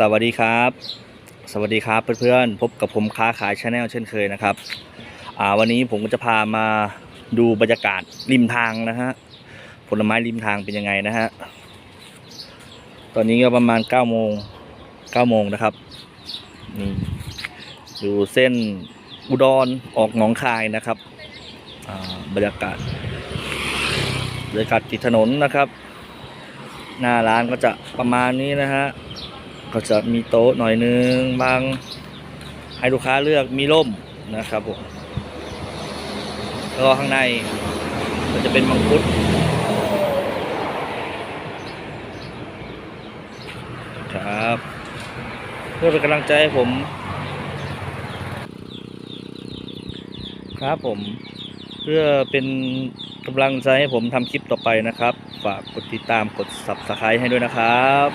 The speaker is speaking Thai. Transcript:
สวัสดีครับ สวัสดีครับเพื่อนๆพบกับผมค้าขายชาแนลเช่นเคยนะครับวันนี้ผมก็จะพามาดูบรรยากาศริมทางนะฮะผลไม้ริมทางเป็นยังไงนะฮะตอนนี้ก็ประมาณ9โมง9โมงนะครับนี่ดูเส้นอุดรออกหนองคายนะครับบรรยากาศบรรยากาศติดถนนนะครับ หน้าร้านก็จะประมาณนี้นะฮะ ก็จะมีโต๊ะหน่อยนึงบางให้ลูกค้าเลือกมีร่มนะครับผมแล้วก็ข้างในก็จะเป็นมังคุดครับเพื่อเป็นกำลังใจให้ผม ครับผม เพื่อเป็นกำลังใจให้ผมทำคลิปต่อไปนะครับ ฝากกดติดตามกด subscribe ให้ด้วยนะครับ